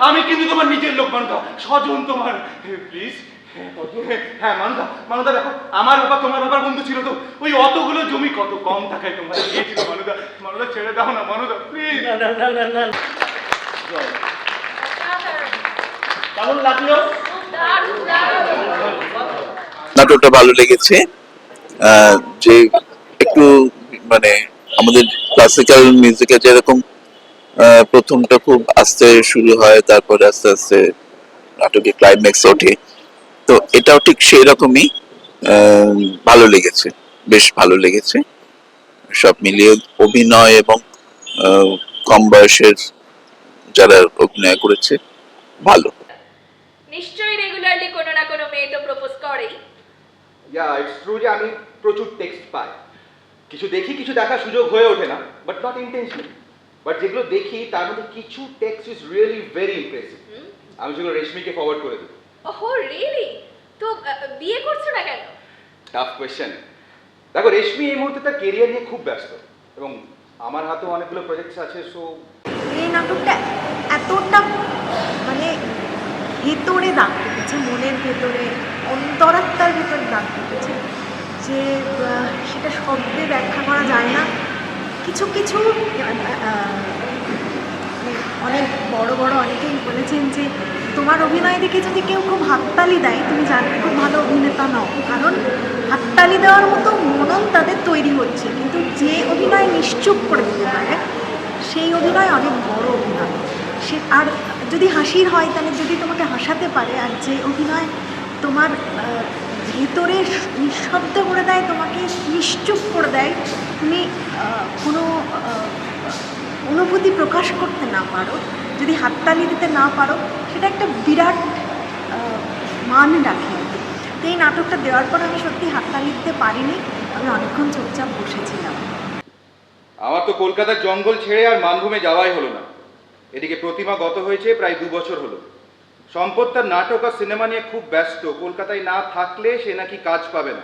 আমি কিন্তু তোমার নিজের লোক মানদা স্বজন তোমার প্লিজ হ্যাঁ মানদা মানদা দেখো আমার বাবা তোমার বাবার বন্ধু ছিল তো ওই অতগুলো জমি কত কম টাকায় তোমার দিয়েছিল ছেড়ে দাও না। মানদা প্লিজ লাগল? নাটকটা ভালো লেগেছে। যে একটু মানে আমাদের ক্লাসিক্যাল মিউজিকে যেরকম প্রথমটা খুব আস্তে শুরু হয়, তারপরে আস্তে আস্তে নাটকে ক্লাইম্যাক্স ওঠে। তো এটাও ঠিক সেই রকমই ভালো লেগেছে, বেশ ভালো লেগেছে। সব মিলিয়ে অভিনয় এবং কম বয়সের যারা অভিনয় করেছে, ভালো। নিশ্চয়ই রেগুলারলি কোনো না কোনো মেয়ে তো প্রপোজ করেই। ইয়া ইটস ট্রু যে আমি প্রচুর টেক্সট পাই। কিছু দেখি কিছু দেখার সুযোগ হয়ে ওঠে না বাট নট ইন্টেনশনালি বাট যেগুলো দেখি তার মধ্যে কিছু text is really very impressive আমি সেগুলো রেশমিকে ফরওয়ার্ড করে দিই। ওহো রিয়েলি তো বিয়ে করছ না কেন? টাফ কোয়েশ্চেন দেখো রেশমি এই মুহূর্তে তার কেরিয়ার নিয়ে খুব ব্যস্ত। এবং আমার হাতেও অনেকগুলো প্রজেক্টস আছে সো এই নাটকটা এতটা মানে ভেতরে দাগ কেটেছে, মনের ভেতরে, অন্তরাত্মার ভেতরে দাগ কেটেছে, যে সেটা শব্দে ব্যাখ্যা করা যায় না। কিছু কিছু অনেক বড় বড় অনেকেই বলেছেন যে, তোমার অভিনয় দেখে যদি কেউ খুব হাততালি দেয়, তুমি জানবে খুব ভালো অভিনেতা নও। কারণ হাততালি দেওয়ার মতো মনন তাদের তৈরি হচ্ছে। কিন্তু যে অভিনয় নিশ্চুপ করে দিতে পারে, সেই অভিনয় অনেক বড় অভিনয়। সে আর যদি হাসির হয়, তাহলে যদি তোমাকে হাসাতে পারে আর যে অভিনয় তোমার ভেতরে নিঃশব্দ করে দেয়, তোমাকে নিশ্চুপ করে দেয়, তুমি কোনো অনুভূতি প্রকাশ করতে না পারো, যদি হাততালি দিতে না পারো, সেটা একটা বিরাট মান রাখে। তো এই নাটকটা দেওয়ার পর আমি সত্যি হাততালি দিতে পারিনি, আমি অনেকক্ষণ চুপচাপ বসেছিলাম। আমার তো কলকাতার জঙ্গল ছেড়ে আর মানভূমে যাওয়াই হলো না। এদিকে প্রতিমা গত হয়েছে প্রায় দু বছর হলো। সম্পদ তার নাটক আর সিনেমা নিয়ে খুব ব্যস্ত। কলকাতায় না থাকলে সে নাকি কাজ পাবে না।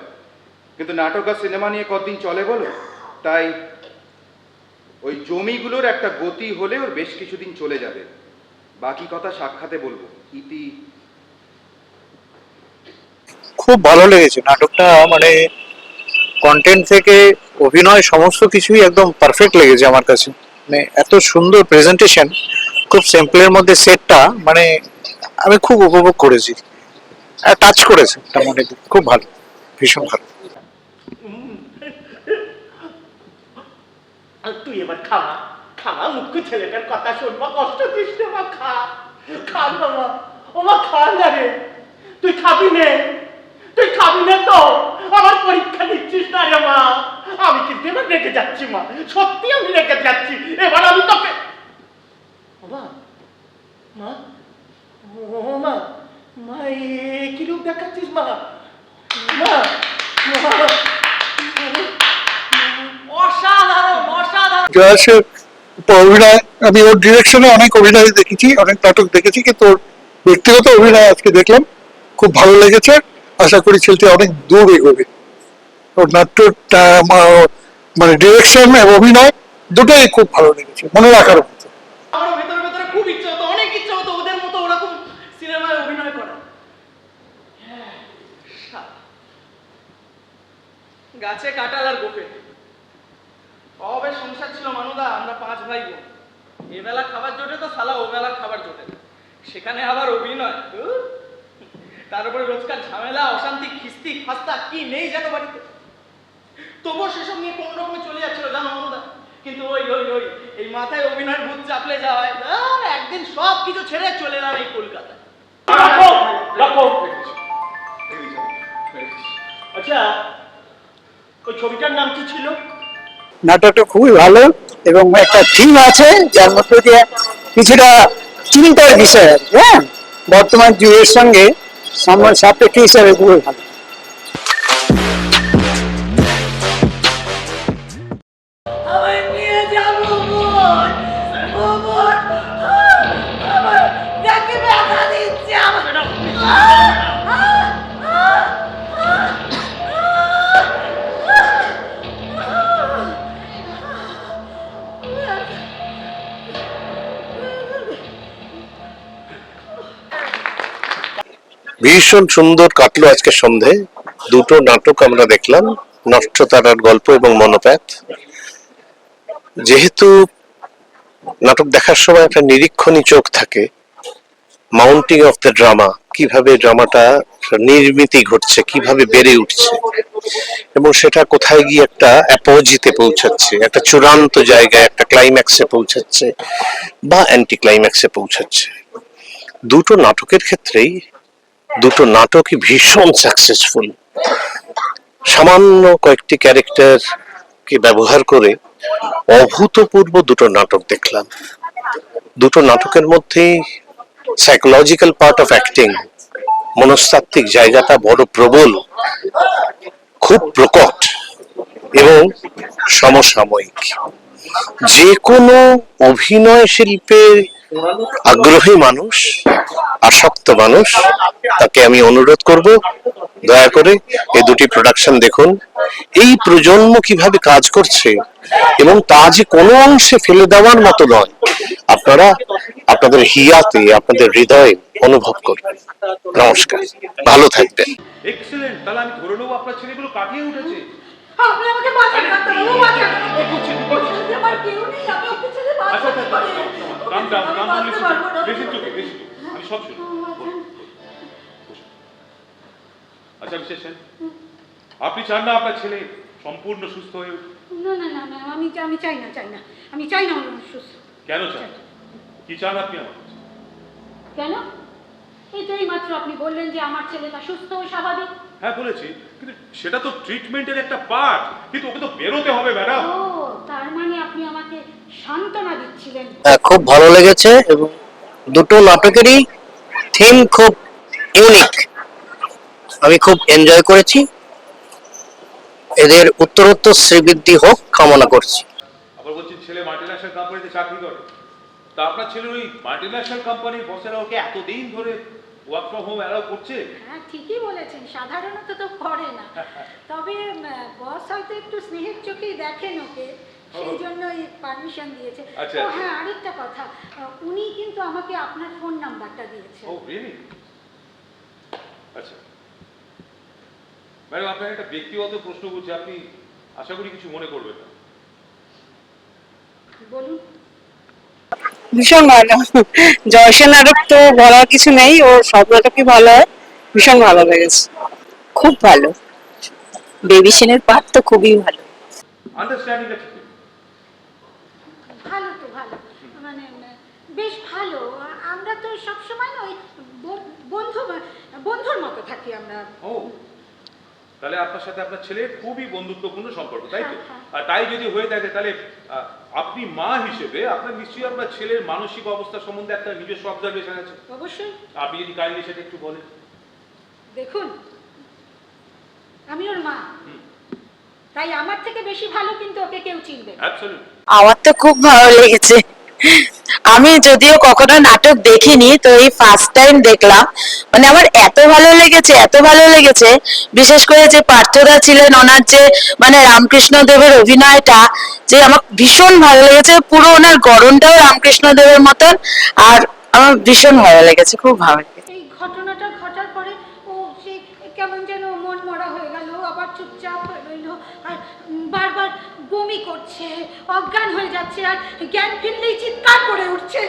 কিন্তু নাটক আর সিনেমা নিয়ে কতদিন চলে বলো? তাই ওই জমিগুলোর একটা গতি হলে ওর বেশ কিছুদিন চলে যাবে। বাকি কথা সাক্ষাতে বলব। ইতি খুব ভালো লেগেছে। নাটকটা মানে কন্টেন্ট থেকে অভিনয় সমস্ত কিছুই একদম পারফেক্ট লেগেছে আমার কাছে। মানে এত সুন্দর প্রেজেন্টেশন খুব সিম্পলের মধ্যে সেটটা মানে আমি খুব উপভোগ করেছি। টাচ করেছে মানে খুব ভালো, ভীষণ ভালো। তুই এবার খামা খামা মুখ্য ছেলেটার কথা শুনবা কষ্ট দিস না মা খা খা বাবা ও মা খা না রে। তুই খাবি নে, তুই খাবি না তো, আমার পরীক্ষা দিচ্ছিস না রে মা। আমি কিন্তু এবার রেখে যাচ্ছি, মা? সত্যি আমি রেখে যাচ্ছি। এবার আমি তোকে মা ও মা মা দেখাচ্ছিস, মা? মা অভিনয়, আমি ওর ডিরেকশনে অনেক অভিনয় দেখেছি, অনেক নাটক দেখেছি, কিন্তু ওর ব্যক্তিগত অভিনয় আজকে দেখলাম, খুব ভালো লেগেছে। আশা করি ছেলেটি অনেক দূর এগোবে। মানে ডিরেকশন এবং অভিনয় দুটোই খুব ভালো লেগেছে, মনে রাখার মতো। হ্যাঁ। গাছে কাটাল আর গোপে। অবে সংসার ছিল মানুদা, আমরা পাঁচ ভাই বোন। এবেলা খাবার জোটে তো শালা ওবেলা খাবার জোটে। সেখানে আবার অভিনয় ধুর। তার উপরে রোজকার ঝামেলা, অশান্তি, খিস্তি খাস্তা কি নেই যেন বাড়িতে। তবুও সেসব নিয়ে কোন রকমে চলে যাচ্ছিল জানো অনুদা কিন্তু ওই ওই ওই এই মাথায় অভিনয়ের ভূত চাপলে যাওয়ায় আর একদিন সব কিছু ছেড়ে চলে এলাম এই কলকাতায়। রাখো রাখো। আচ্ছা ওই ছবিটার নাম কি ছিল? নাটকটা খুবই ভালো এবং একটা থিম আছে যার মধ্যে দিয়ে কিছুটা চিন্তার বিষয় আছে হ্যাঁ? বর্তমান যুগের সঙ্গে সময় সাপেক্ষ হিসাবে খুবই ভালো। ভীষণ সুন্দর কাটলো আজকে সন্ধে। দুটো নাটক আমরা দেখলাম নষ্ট তারার গল্প এবং মনোপ্যাথ। যেহেতু নাটক দেখার সময় একটা নিরীক্ষণী চোখ থাকে মাউন্টিং অফ দ্য ড্রামা কীভাবে ড্রামাটা নির্মিতি ঘটছে, কীভাবে বেড়ে উঠছে, এবং সেটা কোথায় গিয়ে একটা অ্যাপোজিতে পৌঁছাচ্ছে, একটা চূড়ান্ত জায়গায়, একটা ক্লাইম্যাক্সে পৌঁছাচ্ছে, বা অ্যান্টি ক্লাইম্যাক্সে পৌঁছাচ্ছে। দুটো নাটকের ক্ষেত্রেই দুটো নাটকই ভীষণ সাকসেসফুল সামান্য কয়েকটি ক্যারেক্টার কে ব্যবহার করে অভূতপূর্ব দুটো নাটক দেখলাম। দুটো নাটকের মধ্যেই সাইকোলজিক্যাল পার্ট অফ অ্যাক্টিং মনস্তাত্ত্বিক জায়গাটা বড় প্রবল, খুব প্রকট এবং সমসাময়িক। যে কোনো অভিনয় শিল্পের আগ্রহী মানুষ আসক্ত মানুষ তাকে আমি অনুরোধ করব দয়া করে এই দুটি প্রোডাকশন দেখুন। এই প্রজন্ম কীভাবে কাজ করছে এবং তা যে কোনো অংশে ফেলে দেওয়ার মতো নয় আপনারা আপনাদের হিয়াতে আপনাদের হৃদয়ে অনুভব করবেন। নমস্কার ভালো থাকবেন। এক্সেলেন্ট তাহলে আমি ধরে নেব আপনার ছেলেগুলো কাটিয়ে উঠেছে। আপনি আমাকে বাঁচান ডাক্তারবাবু বাঁচান এগোচ্ছে, এগোচ্ছে। আমার কেউ নেই আমি ওকে আচ্ছা আচ্ছা কাম ডাউন কাম বাঁচতে পারব না। লিসেন টু লিসেন টু আমি সব শুনি। আচ্ছা। বিশেষ আপনি চান না আপনার ছেলে সম্পূর্ণ সুস্থ হয়ে না না না না আমি আমি চাই না চাই না। আমি চাই না ওর সুস্থ কেন চান? কি চান আপনি আমার কেন? এই মাত্র আপনি বললেন যে আমার ছেলেটা সুস্থ ও স্বাভাবিক। হ্যাঁ বলেছি। কিন্তু সেটা তো ট্রিটমেন্টের একটা পার্ট কিন্তু ওকে তো বেরোতে হবে ম্যাডাম ও তার মানে আপনি আমাকে সান্ত্বনা দিচ্ছিলেন। হ্যাঁ, খুব ভালো লেগেছে এবং দুটো নাটকেরই থিম খুব ইউনিক আমি খুব এনজয় করেছি। এদের উত্তরোত্তর শ্রীবৃদ্ধি হোক কামনা করছি। আবার বলছেন ছেলে মাল্টিন্যাশনাল কোম্পানিতে চাকরি করে। তা আপনার ছেলে ওই মাল্টিন্যাশনাল কোম্পানির বসেরা ওকে এতদিন ধরে ওয়ার্ক ফ্রম হোম অ্যালাউ করছে? হ্যাঁ ঠিকই বলেছেন। সাধারণত তো করে না। তবে বস হয়তো একটু স্নেহের চোখেই দেখেন ওকে। সেই জন্য পারমিশন দিয়েছে। আচ্ছা, ও আচ্ছা। হ্যাঁ আরেকটা কথা। উনি কিন্তু আমাকে আপনার ফোন নাম্বারটা দিয়েছে ও রিয়েলি আচ্ছা। ম্যাডাম আপনার একটা ব্যক্তিগত প্রশ্ন করছি। আপনি আশা করি কিছু মনে করবেন না। বলুন। ভীষণ ভালো। জয়সেন নাটক তো বলার কিছু নেই। ওর সব নাটকই ভালো হয়? ভীষণ ভালো লেগেছে। খুব ভালো। বেবি সেনের পাঠ তো খুবই ভালো। আন্ডারস্ট্যান্ডিংটা ঠিক নেই। ভালো তো ভালো মানে বেশ ভালো। আমরা তো সবসময় না ওই বন্ধু বন্ধুর মতো থাকি আমরা। ও তাহলে আপনার সাথে আপনার ছেলের খুবই বন্ধুত্বপূর্ণ সম্পর্ক তাই তো? হ্যাঁ, হ্যাঁ। আর তাই যদি হয়ে থাকে তাহলে আপনি মা হিসেবে আপনার নিশ্চয়ই আপনার ছেলের মানসিক অবস্থা সম্বন্ধে একটা নিজস্ব অবজারভেশন আছে? অবশ্যই। আপনি যদি কাইন্ডলি সেটা একটু বলেন। দেখুন আমি ওর মা। তাই আমার থেকে বেশি ভালো কিন্তু ওকে কেউ চিনবে অ্যাবসলিউট আমার তো খুব ভালো লেগেছে। আমি যদিও কখনো নাটক দেখিনি, তো এই ফার্স্ট টাইম দেখলাম। মানে আমার এত ভালো লেগেছে, এত ভালো লেগেছে। বিশেষ করে যে পার্থদা ছিলেন, ওনার যে মানে রামকৃষ্ণ দেবের অভিনয়টা, যে আমার ভীষণ ভালো লেগেছে। পুরো ওনার গরমটাও রামকৃষ্ণ দেবের মতন, আর আমার ভীষণ ভালো লেগেছে, খুব ভালো লেগেছে। বমি করছে অজ্ঞান হয়ে যাচ্ছে আর জ্ঞান ফিরলেই চিৎকার করে উঠছে।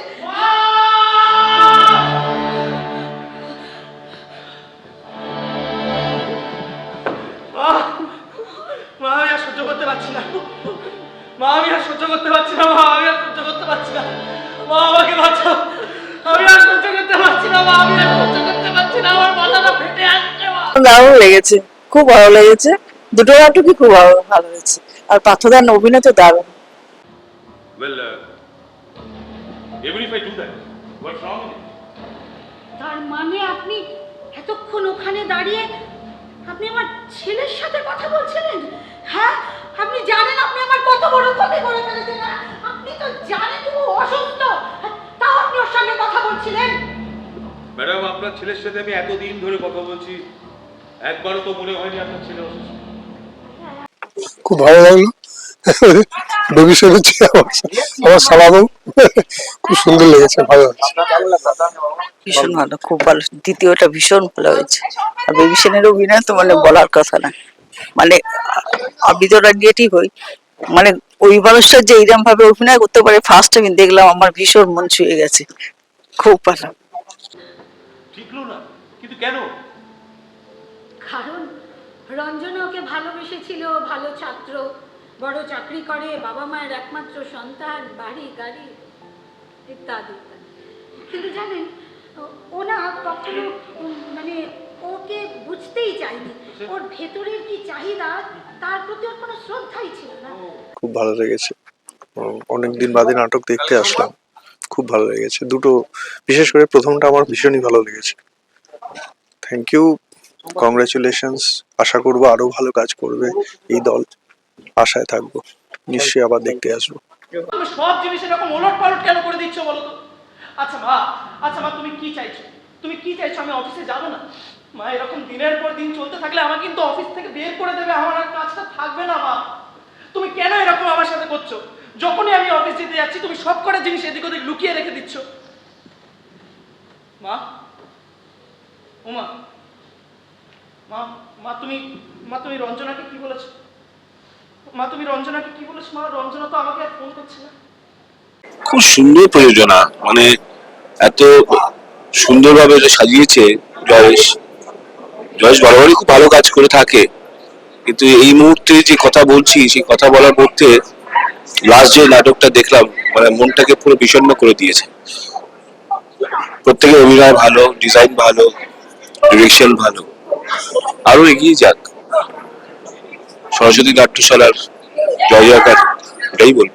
মা! আমি আর সহ্য করতে পারছি না। মা আমি আর সহ্য করতে পারছি না মা আমি আর সহ্য করতে পারছি না। মা আমাকে বাঁচাও। আমি আর সহ্য করতে পারছি না মা আমি আর সহ্য করতে পারছি না আমার মাথাটা ফেটে আসছে মা। দারুণ লেগেছে খুব ভালো লেগেছে। দুটো নাটকই খুব ভালো হয়েছে। আর পার্থদার অভিনয় তো দারুণ। Well, uh, even if I do that, what's wrong with it? তার মানে আপনি এতক্ষণ ওখানে দাঁড়িয়ে আপনি আমার ছেলের সাথে কথা বলছিলেন? হ্যাঁ? আপনি জানেন আপনি আমার কত বড় ক্ষতি করে ফেলেছেন হ্যাঁ? আপনি তো জানেন ও অসুস্থ হ্যাঁ, তাও আপনি ওর সঙ্গে কথা বলছিলেন। ম্যাডাম আপনার ছেলের সাথে আমি এতদিন ধরে কথা বলছি একবারও তো মনে হয়নি আপনার ছেলে অসুস্থ। খুব ভালো লাগল। বেবি সেন হচ্ছে আমার আমার সালামও খুব সুন্দর লেগেছে ভালো হচ্ছে ভীষণ ভালো খুব ভালো। দ্বিতীয়টা ভীষণ ভালো হয়েছে। আর বেবি সেনের অভিনয় তো মানে বলার কথা না। মানে আমি তো নেগেটিভ হই। মানে ওই মানুষটা যে এইরকম ভাবে অভিনয় করতে পারে ফার্স্ট আমি দেখলাম আমার ভীষণ মন ছুঁয়ে গেছে। খুব ভালো। ঠিকলো না কিন্তু কেন? কারণ রঞ্জনা ওকে ভালোবেসেছিল, ভালো ছাত্র, বড় চাকরি করে, বাবা মায়ের একমাত্র সন্তান, বাড়ি, গাড়ি ইত্যাদি। ইত্যাদি কিন্তু জানেন, ও- ও না কখনো মানে ওকে বুঝতেই চায়নি। ওর ভেতরের কি চাহিদা, তার প্রতি ওর কোনো শ্রদ্ধাই ছিল না। খুব ভালো লেগেছে। অনেক দিন বাদে নাটক দেখতে আসলাম। খুব ভালো লেগেছে। দুটো, বিশেষ করে প্রথমটা আমার ভীষণই ভালো লেগেছে। থ্যাংক ইউ কংগ্রেচুলেশনস আশা করব আরও ভালো কাজ করবে এই দল। আশায় থাকব। নিশ্চয়ই আবার দেখতে আসব। তুমি সব জিনিস এরকম ওলট পালট কেন করে দিচ্ছ বলো তো? আচ্ছা মা আচ্ছা মা তুমি কি চাইছো? তুমি কি চাইছো আমি অফিসে যাব না? মা এরকম দিনের পর দিন চলতে থাকলে আমাকে কিন্তু অফিস থেকে বের করে দেবে। আমার আর কাজটা থাকবে না মা। তুমি কেন এরকম আমার সাথে করছ? যখনই আমি অফিস যেতে যাচ্ছি তুমি সব কটা জিনিস এদিক ওদিক লুকিয়ে রেখে দিচ্ছ। মা? ও মা মা, তুমি মা, তুমি রঞ্জনাকে কি বলেছ? মা, তুমি রঞ্জনাকে কি বলেছ? মা, রঞ্জনা তো আমাকে আর ফোন করছে না। খুব সুন্দর প্রযোজনা মানে এত সুন্দরভাবে যে সাজিয়েছে জয়েশ। জয়েশ বরাবরই খুব ভালো কাজ করে থাকে। কিন্তু এই মুহূর্তে যে কথা বলছি, সেই কথা বলার মধ্যে লাস্ট যে নাটকটা দেখলাম মানে মনটাকে পুরো বিষণ্ণ করে দিয়েছে। প্রত্যেকের অভিনয় ভালো ডিজাইন ভালো ডিরেকশন ভালো। আরও এগিয়ে যাক। সরস্বতী নাট্যশালার জয় জয়কার এটাই বলব।